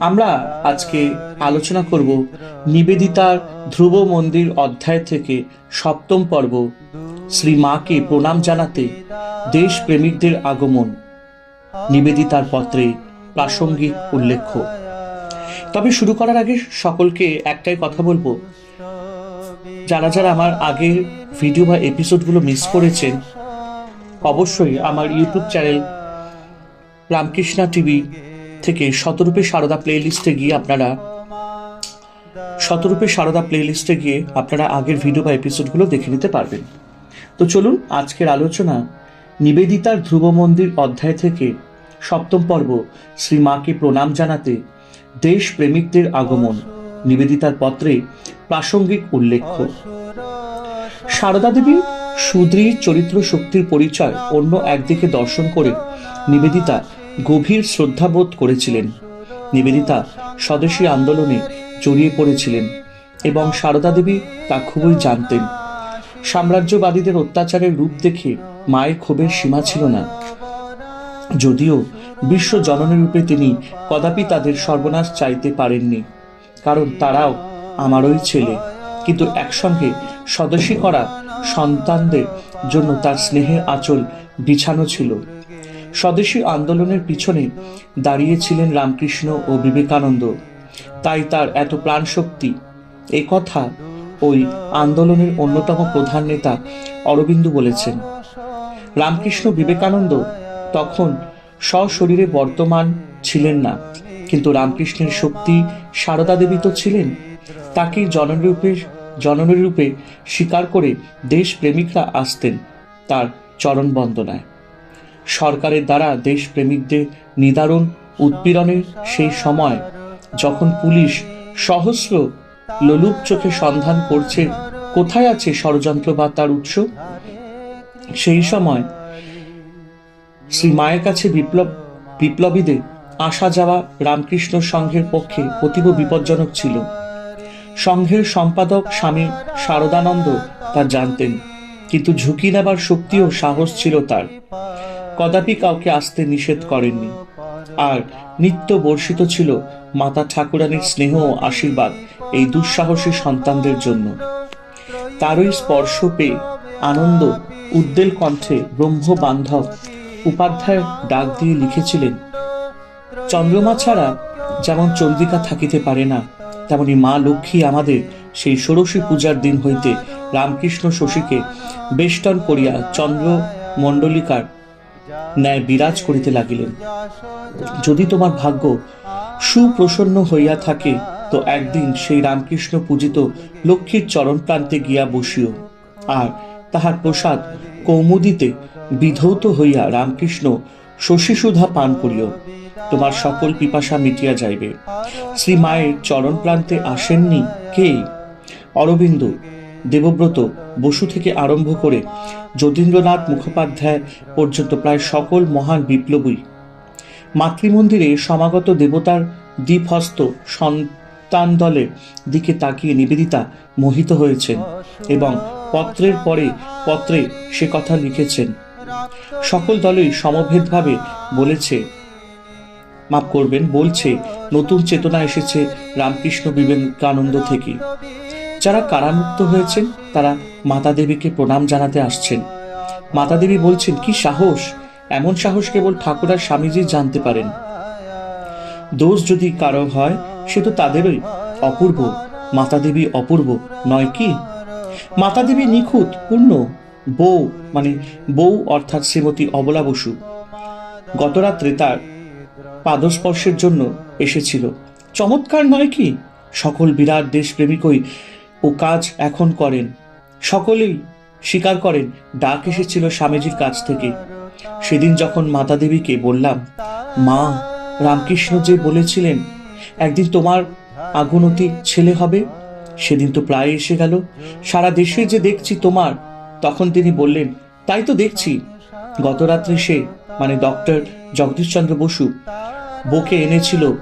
আমরা আজকে আলোচনা করব নিবেদিতার ধ্রুব মন্দির অধ্যায় থেকে সপ্তম পর্ব। শ্রী মাকে প্রণাম জানাতে দেশ প্রেমিকদের আগমন। নিবেদিতার পত্রে প্রাসঙ্গিক উল্লেখ্য। তবে শুরু করার আগে সকলকে একটাই কথা বলব। যারা যারা আমার আগের ভিডিও বা এপিসোডগুলো মিস করেছেন, অবশ্যই আমার ইউটিউব চ্যানেল রামকৃষ্ণা টিভি থেকে শতরূপে সারদা প্লেলিস্টে গিয়ে আপনারা, শতরূপে সারদা প্লেলিস্টে গিয়ে আপনারা আগের ভিডিও বা এপিসোডগুলো দেখে নিতে পারবেন। তো চলুন, আজকের আলোচনা নিবেদিতার ধ্রুব মন্দির অধ্যায় থেকে সপ্তম পর্ব, শ্রী মাকে প্রণাম জানাতে দেশ প্রেমিকদের আগমন, নিবেদিতার পত্রে প্রাসঙ্গিক উল্লেখ্য। সারদা দেবী সুদৃঢ় চরিত্র শক্তির পরিচয় অন্য একদিকে দর্শন করে নিবেদিতা গভীর শ্রদ্ধাবোধ করেছিলেন। নিবেদিতা স্বদেশী আন্দোলনে জড়িয়ে পড়েছিলেন এবং সারদা দেবী তা খুবই জানতেন। সাম্রাজ্যবাদীদের অত্যাচারের রূপ দেখে মায়ের ক্ষোভের সীমা ছিল না। যদিও বিশ্ব জননী রূপে তিনি কদাপি তাদের সর্বনাশ চাইতে পারেননি, কারণ তারাও আমারই ছেলে। কিন্তু একসঙ্গে স্বদেশী করা সন্তানদের জন্য তার স্নেহের আঁচল বিছানো ছিল। স্বদেশী আন্দোলনের পিছনে দাঁড়িয়েছিলেন রামকৃষ্ণ ও বিবেকানন্দ। তাই তার এত প্রাণশক্তি। এ কথা ওই আন্দোলনের অন্যতম প্রধান নেতা অরবিন্দ বলেছেন। রামকৃষ্ণ বিবেকানন্দ তখন সশরীরে বর্তমান ছিলেন না, কিন্তু রামকৃষ্ণের শক্তি সারদা দেবী তো ছিলেন। তাকে জনরূপে জননী রূপে স্বীকার করে দেশপ্রেমিকরা আসতেন তার চরণ বন্দনায়। সরকারের দ্বারা দেশপ্রেমিকদের নিদারুণ উৎপীড়নের সেই সময় যখন পুলিশ সহস্র লোলুপ চোখে সন্ধান করছে, কোথায় আছে ষড়যন্ত্র বা তার উৎস? সেই সময় শ্রী মায়ের কাছে বিপ্লব, বিপ্লবীদের আসা যাওয়া রামকৃষ্ণ সংঘের পক্ষে অতীব বিপজ্জনক ছিল। সংঘের সম্পাদক স্বামী শারদানন্দ তা জানতেন, কিন্তু ঝুঁকি নেবার শক্তি ও সাহস ছিল তার। কদাপি কাউকে আসতে নিষেধ করেননি। আর নিত্য বর্ষিত ছিল মাতা ঠাকুরানীর স্নেহ ও আশীর্বাদ এই দুঃসাহসী সন্তানদের জন্য। তারই স্পর্শ পেয়ে আনন্দ, উদ্বেল কণ্ঠে ব্রহ্ম বান্ধব উপাধ্যায় ডাক দিয়ে লিখেছিলেন, চন্দ্রমা ছাড়া যেমন চন্দ্রিকা থাকিতে পারে না, তেমনি মা লক্ষ্মী আমাদের সেই ষোড়শী পূজার দিন হইতে রামকৃষ্ণ শশীকে বেষ্টন করিয়া চন্দ্র মণ্ডলিকার ন্যায় বিরাজ করিতে লাগিলেন। যদি তোমার ভাগ্য সুপ্রসন্ন হইয়া থাকে, তো একদিন সেই রামকৃষ্ণ পূজিত লক্ষ্মীর চরণ প্রান্তে গিয়া বসিও। আর তাহার প্রসাদ কৌমুদিতে বিধৌত হইয়া রামকৃষ্ণ শশীসুধা পান করিও। তোমার সকল পিপাসা মিটিয়া যাইবে। শ্রী মায়ের চরণ প্রান্তে আসেননি কে? অরবিন্দ দেবব্রত বসু থেকে আরম্ভ করে যতীন্দ্রনাথ মুখোপাধ্যায় পর্যন্ত প্রায় সকল মহান বিপ্লবী মাতৃমন্দিরে সমাগত দেবতার দ্বীপহস্ত সন্তান দলের দিকে তাকিয়ে নিবেদিতা মোহিত হয়েছেন এবং পত্রের পরে পত্রে সে কথা লিখেছেন। সকল দলই সমভেদভাবে বলেছে, মাফ করবেন, বলছে, নতুন চেতনা এসেছে রামকৃষ্ণ বিবেকানন্দ থেকে। যারা কারামুক্ত হয়েছেন, তারা মাতা দেবীকে প্রণাম জানাতে আসছেন। মাতা দেবী বলছেন, কি সাহস! এমন সাহস কেবল ঠাকুর আর স্বামীজি জানতে পারেন। দোষ যদি কারও হয়, সে তো তাদেরই অপূর্ব। মাতা দেবী অপূর্ব, নয় কি? মাতা দেবী নিখুঁত, পূর্ণ, বউ মানে বউ অর্থাৎ শ্রীমতী অবলা বসু। গতরাত্রে তার পাদস্পর্শের জন্য এসেছিল। চমৎকার নয় কি? সকল বিরাট দেশপ্রেমিকই ও কাজ এখন করেন। সকলেই স্বীকার করেন, ডাক এসেছিল স্বামীজির কাছ থেকে। সেদিন যখন মাতা দেবীকে বললাম, মা, রামকৃষ্ণ যে বলেছিলেন, একদিন তোমার আগুনতি ছেলে হবে? সেদিন তো প্রায় এসে গেল। সারা দেশে যে দেখছি তোমার, তখন তিনি বললেন, তাই তো দেখছি। গত রাত্রে সে মানে ডক্টর জগদীশচন্দ্র বসু, বউকে এনেছিল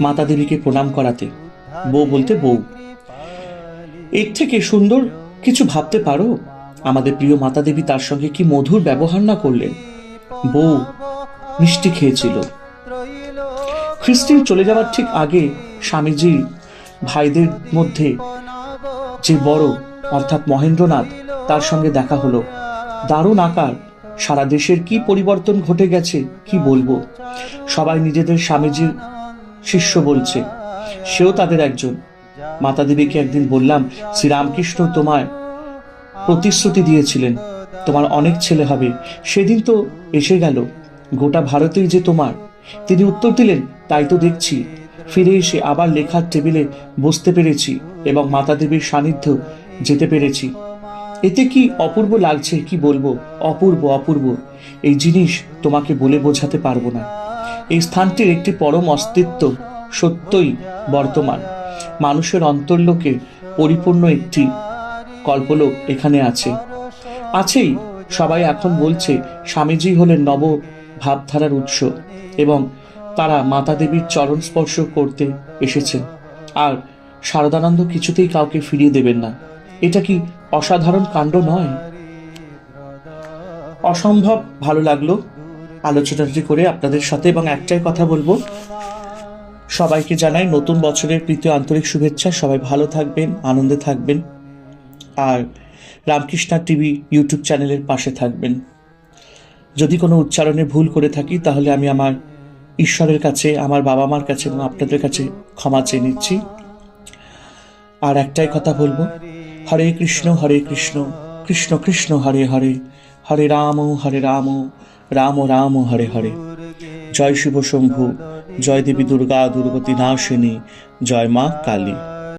মাতা দেবীকে প্রণাম করাতে। বউ বলতে বউ। এর থেকে সুন্দর কিছু ভাবতে পারো? আমাদের প্রিয় মাতা দেবী তার সঙ্গে কি মধুর ব্যবহার না করলেন? বউ মিষ্টি খেয়েছিল। খ্রিস্টিন চলে যাওয়ার ঠিক আগে স্বামীজি ভাইদের মধ্যে যে বড়, অর্থাৎ মহেন্দ্রনাথ, তার সঙ্গে দেখা হলো। দারুণ আকার। সারা দেশের কি পরিবর্তন ঘটে গেছে, কি বলব? সবাই নিজেদের স্বামীজির শিষ্য বলছে। সেও তাদের একজন। মাতা দেবীকে একদিন বললাম, শ্রীরামকৃষ্ণ তোমায় প্রতিশ্রুতি দিয়েছিলেন, তোমার অনেক ছেলে হবে। সেদিন তো এসে গেল, গোটা ভারতেই যে তোমার। তিনি উত্তর দিলেন, তাই তো দেখছি। ফিরে এসে আবার লেখার টেবিলে বসতে পেরেছি এবং মাতা দেবীর সান্নিধ্য যেতে পেরেছি। এতে কি অপূর্ব লাগছে, কি বলব? অপূর্ব অপূর্ব। এই জিনিস তোমাকে বলে বোঝাতে পারব না। এই স্থানটির একটি পরম অস্তিত্ব সত্যই বর্তমান। মানুষের অন্তর্লোকে পরিপূর্ণ একটি কল্পলোক এখানে আছে। আছেই, সবাই এখন বলছে, স্বামীজি হলেন নব ভাবধারার উৎস এবং তারা মাতা দেবীর চরণ স্পর্শ করতে এসেছেন। আর শারদানন্দ কিছুতেই কাউকে ফিরিয়ে দেবেন না। এটা কি অসাধারণ কাণ্ড নয়? অসম্ভব ভালো লাগল আলোচনাটি করে আপনাদের সাথে এবং একটাই কথা বলব সবাইকে জানাই নতুন বছরের প্রীতি আন্তরিক শুভেচ্ছা। সবাই ভালো থাকবেন, আনন্দে থাকবেন। আর রামকৃষ্ণা টিভি ইউটিউব চ্যানেলের পাশে থাকবেন। যদি কোনো উচ্চারণে ভুল করে থাকি, তাহলে আমি আমার ঈশ্বরের কাছে, আমার বাবা মার কাছে এবং আপনাদের কাছে ক্ষমা চেয়ে নিচ্ছি। আর একটাই কথা বলব, হরে কৃষ্ণ হরে কৃষ্ণ কৃষ্ণ কৃষ্ণ, হরে হরে হরে রাম হরে রাম রাম রাম, হরে হরে। জয় শিব শম্ভু। জয় দেবী দুর্গা দুর্গতি নাশিনী জয় মা কালী।